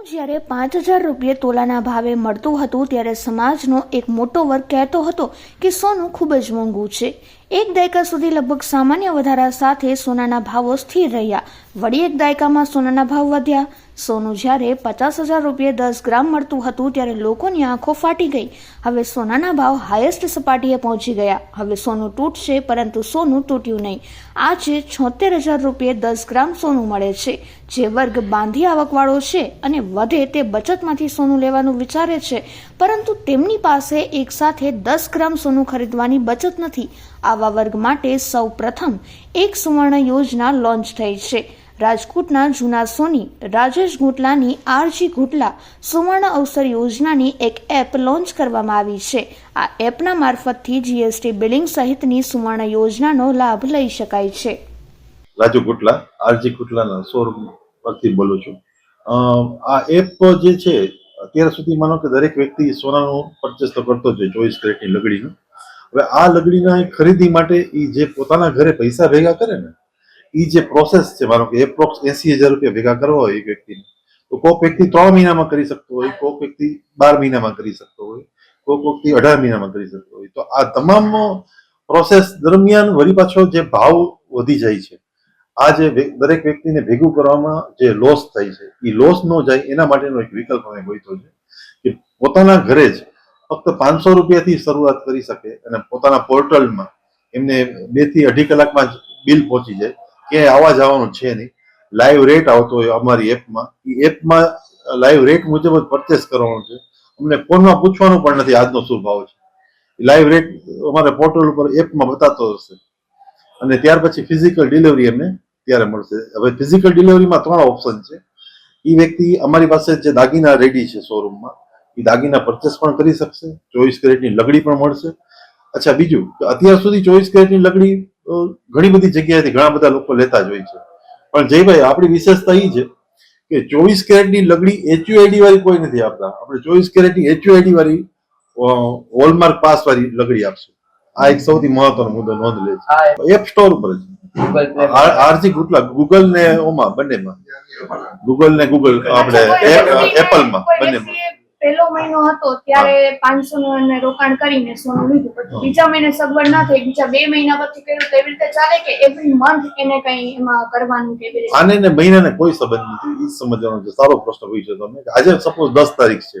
જ્યારે પાંચ હજાર રૂપિયે તોલાના ભાવે મળતું હતું ત્યારે સમાજનો એક મોટો વર્ગ કહેતો હતો કે સોનું ખૂબ જ મોંઘું છે. એક દાયકા સુધી લગભગ સામાન્ય વધારા સાથે સોનાના ભાવો સ્થિર રહ્યા. વળી એક દાયકામાં સોનાના ભાવ વધ્યા. સોનું જ્યારે પચાસ હજાર રૂપિયે દસ ગ્રામ મળતું હતું ત્યારે લોકોની આંખો ફાટી ગઈ. હવે સોનાના ભાવ હાઈએસ્ટ સપાટીએ પહોંચી ગયા. હવે સોનું તૂટશે, પરંતુ સોનું તૂટ્યું નહીં. આજે છોતેર હજાર રૂપિયે દસ ગ્રામ સોનું મળે છે. જે વર્ગ બાંધી આવકવાળો છે અને વધે તે બચતમાંથી સોનું લેવાનું વિચારે છે. પરંતુ તેમની પાસે એક સાથે દસ ગ્રામ સોનું ખરીદવાની બચત નથી. આવા વર્ગ માટે સૌ પ્રથમ એક સુવર્ણ યોજના લોન્ચ થઈ છે. રાજકોટના જૂના સોની, રાજેશ ગુટલાની આરજી ગુટલા સુવર્ણ અવસર યોજનાની એક એપ લોન્ચ કરવામાં આવી છે. આ એપના મારફતથી જીએસટી બિલિંગ સહિતની સુવર્ણ યોજનાનો લાભ લઈ શકાય છે. રાજુ ગુટલા, આરજી ગુટલાના શોરૂમ પરથી બોલું છું. આ એપ જે છે, અત્યાર સુધી માનો કે દરેક વ્યક્તિ સોનાનું પરચેસ તો કરતો જ હોય, ચોવીસ કેરેટની લગડીનું. હવે આ લગડીના ખરીદી માટે એ જે પોતાના ઘરે પૈસા ભેગા કરે ને એ જે પ્રોસેસ છે, માનો કે એપ્રોક્સ એસી હજાર રૂપિયા ભેગા કરવા હોય એક વ્યક્તિને, તો કોઈક વ્યક્તિ ત્રણ મહિનામાં કરી શકતો હોય કોઈક વ્યક્તિ બાર મહિનામાં કરી શકતો હોય કોઈક વ્યક્તિ અઢાર મહિનામાં કરી શકતો હોય. તો આ તમામ પ્રોસેસ દરમિયાન વળી પાછો જે ભાવ વધી જાય છે, આ જે દરેક વ્યક્તિને ભેગું કરવામાં જે લોસ થાય છે એ લોસ ન જાય એના માટેનો એક વિકલ્પ અમે ગોઈતો છે, કે પોતાના ઘરે જ ફક્ત પાંચસો રૂપિયાથી શરૂઆત કરી શકે અને પોતાના પોર્ટલમાં એમને બેથી અઢી કલાકમાં જ બિલ પહોંચી જાય. ક્યાંય આવવા જવાનું છે નહીં. લાઈવ રેટ આવતો હોય અમારી એપમાં. એ એપમાં લાઈવ રેટ મુજબ જ પરચેસ કરવાનું છે. અમને ફોનમાં પૂછવાનું પણ નથી. આજનો શું ભાવ છે? લાઈવ રેટ અમારે પોર્ટલ ઉપર એપમાં બતાતો હશે. અને ત્યાર પછી ફિઝિકલ ડિલિવરી એમને ત્યારે મળશે. હવે ફિઝિકલ ડિલિવરીમાં ત્રણ ઓપ્શન છે. એ વ્યક્તિ અમારી પાસે જે દાગીના રેડી છે શોરૂમમાં એ દાગીના પરચેસ પણ કરી શકશે ચોવીસ કેરેટની લગડી પણ મળશે. અચ્છા બીજું કે અત્યાર સુધી ચોવીસ કેરેટની લગડી ઘણી બધી જગ્યાએથી ઘણા બધા લોકો લેતા જ હોય છે. પણ જયભાઈ આપણી વિશેષતા એ છે કે ચોવીસ કેરેટની લગડી એચયુઆઈડી વાળી કોઈ નથી આપતા. આપણે ચોવીસ કેરેટની એચયુઆઈડી વાળી હોલમાર્ક પાસ વાળી લગડી આપશું. આ એક સૌથી મહત્વનો મુદ્દો નોંધ લે છે. એપ સ્ટોર ઉપર R- R G Gutla Google ને ઓમાં બંનેમાં. ગૂગલ ને ગૂગલ આપણે એપલમાં બંનેમાં. પહેલો મહિનો હતો ત્યારે પાંચસો નું રોકાણ કરીને સોનું લીધું. પછી બીજા મહિને સગવડ ના થઈ બીજા બે મહિના પછી કર્યું તો એવી રીતે ચાલે કે એવરી મંથ એને કઈ એમાં કરવાનું કે એવી આને ને મહિનાને કોઈ સંબંધ નથી. એ સમજવાનો છે. સારો પ્રશ્ન પૂછ્યો તમે આજે સપોઝ દસ તારીખ છે.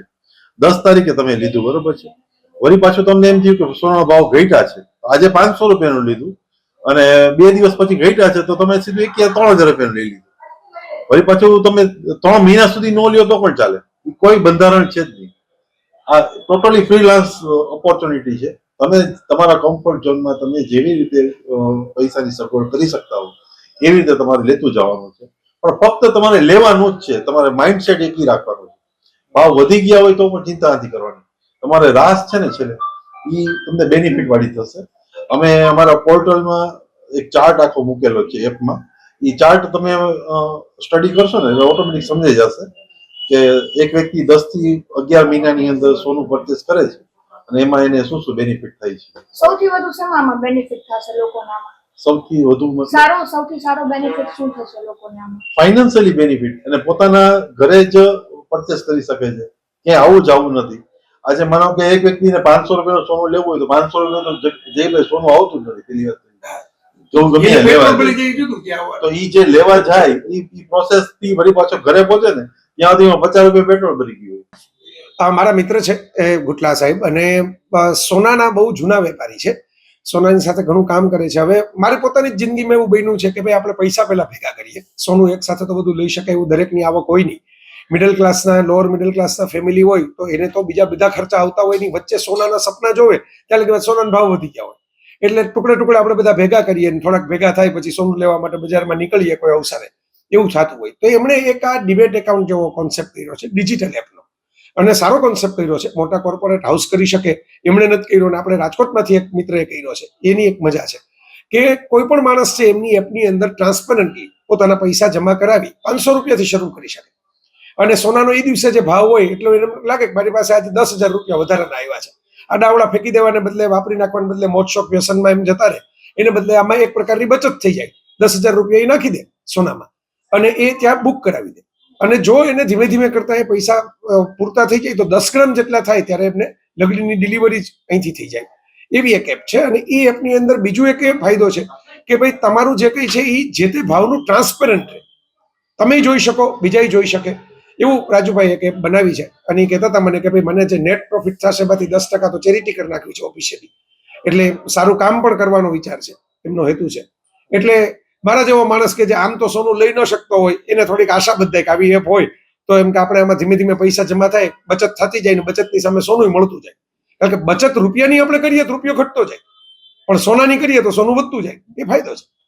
દસ તારીખે તમે લીધું બરોબર છે? વળી પાછું તમને એમ થયું કે સોનાનો ભાવ ઘટ્યા છે. આજે પાંચસો રૂપિયાનું લીધું અને બે દિવસ પછી ઘટ્યા છે તો તમે સીધું એક ત્રણ હજાર રૂપિયાનું લઈ લીધું. વળી પાછું તમે ત્રણ મહિના સુધી ન લ્યો તો પણ ચાલે. કોઈ બંધારણ છે જ નહીં. આ ટોટલી ફ્રીલાન્સ ઓપોર્ચ્યુનિટી છે. તમે તમારા કમ્ફર્ટ ઝોનમાં તમે જેવી રીતે પૈસાની સગવડ કરી શકતા હો, એવી રીતે તમારે લેતું જવાનું છે. પણ ફક્ત તમારે લેવાનું જ છે. તમારે માઇન્ડસેટ એકી રાખવાનું છે. ભાવ વધી ગયા હોય તો પણ ચિંતા નથી કરવાની. તમારે રાસ છે ને છેલ્લે એ તમને બેનિફિટ વાળી થશે. અમે અમારા પોર્ટલમાં એક ચાર્ટ આખો મૂકેલો છે એપમાં એ ચાર્ટ તમે સ્ટડી કરશો ને એટલે ઓટોમેટિક સમજાઈ જશે. કે એક વ્યક્તિ દસથી અગિયાર મહિનાની અંદર સોનું પરચેસ કરે છે અને એમાં એને શું શું બેનિફિટ થાય છે? સૌથી વધુ શેમાં બેનિફિટ થશે લોકોના સૌથી વધુ સારો સૌથી સારો બેનિફિટ શું થશે લોકોને ફાઇનાન્શિયલી બેનિફિટ અને પોતાના ઘરે જ પરચેસ કરી શકે છે. ક્યાં આવું જવું નથી. આજે માનો કે એક વ્યક્તિને પાંચસો રૂપિયાનું સોનું લેવું હોય તો પાંચસો રૂપિયાનું જે ભાઈ સોનું આવતું નથી પેલી વાત જો ગમે એ લેવા. તો ઈ જે લેવા જાય એ ઈ પ્રોસેસથી વળી પાછો ઘરે પહોંચે ને ત્યાં સુધીમાં પચાસ રૂપિયા પેટ્રોલ ભરી ગયું મારા મિત્ર છે ગુટલા સાહેબ, અને સોનાના બહુ જૂના વેપારી છે. સોનાની સાથે ઘણું કામ કરે છે. હવે મારી પોતાની જિંદગીમાં એવું બન્યું છે કે ભાઈ આપણે પૈસા પહેલા ભેગા કરીએ. સોનું એક સાથે તો બધું લઈ શકાય એવું દરેકની આવક હોય નહીં. મિડલ ક્લાસના લોઅર મિડલ ક્લાસના ફેમિલી હોય, તો એને તો બીજા બધા ખર્ચા આવતા હોય નહીં. વચ્ચે સોનાના સપના જોવે, ત્યારે કે સોનાના ભાવ વધી ગયા હોય. એટલે ટુકડે ટુકડે આપણે બધા ભેગા કરીએ અને થોડાક ભેગા થાય, પછી સોનું લેવા માટે બજારમાં નીકળીએ કોઈ અવસરે. એવું થતું હોય. તો એમણે એક આ ડિબેટ એકાઉન્ટ જેવો કોન્સેપ્ટ કર્યો છે ડિજિટલ એપનો અને સારો કોન્સેપ્ટ કર્યો છે. મોટા કોર્પોરેટ હાઉસ કરી શકે. એમણે નથી કર્યો અને આપણે રાજકોટમાંથી એક મિત્રએ કર્યો છે. એની એક મજા છે કે કોઈ પણ માણસ છે એમની એપની અંદર ટ્રાન્સપરન્ટલી પોતાના પૈસા જમા કરાવી પાંચસો રૂપિયાથી શરૂ કરી શકે. અને સોનાનો એ દિવસે જે ભાવ હોય એટલો એને લાગે કે મારી પાસે આજે દસ હજાર રૂપિયા વધારાના આવ્યા છે. આ ડાવડા ફેંકી દેવાને બદલે, વાપરી નાખવાને બદલે મોટશોક વ્યસનમાં એમ જતા રહે. એને બદલે આમાં એક પ્રકારની બચત થઈ જાય. દસ હજાર રૂપિયા એ નાખી દે સોનામાં. અને એ ત્યાં બુક કરાવી દે. અને જો એને ધીમે ધીમે કરતા એ પૈસા પૂરતા થઈ જાય તો દસ ગ્રામ જેટલા થાય ત્યારે એમને લગડીની ડિલિવરી જ અહીંથી થઈ જાય. એવી એક એપ છે અને એ એપની અંદર બીજું એક એ ફાયદો છે કે ભાઈ તમારું જે કંઈ છે એ જે તે ભાવનું ટ્રાન્સપેરન્ટ રહે. તમે જોઈ શકો બીજા જોઈ શકે. એવું રાજુભાઈ એક એપ બનાવી છે અને એ કહેતા હતા મને કે ભાઈ મને જે નેટ પ્રોફિટ થશે એમાંથી દસ ટકા તો ચેરિટી કરી નાખ્યું છે ઓફિશિયલી એટલે સારું કામ પણ કરવાનો વિચાર છે, એમનો હેતુ છે. એટલે મારા જેવો માણસ કે જે આમ તો સોનું લઈ ન શકતો હોય, એને થોડીક આશા બધાય કે આવી એપ હોય, તો એમ કે આપણે આમાં ધીમે ધીમે પૈસા જમા થાય, બચત થતી જાય ને બચતની સામે સોનું મળતું જાય. કારણ કે બચત રૂપિયાની આપણે કરીએ તો રૂપિયો ઘટતો જાય. પણ સોનાની કરીએ તો સોનું વધતું જાય. એ ફાયદો છે.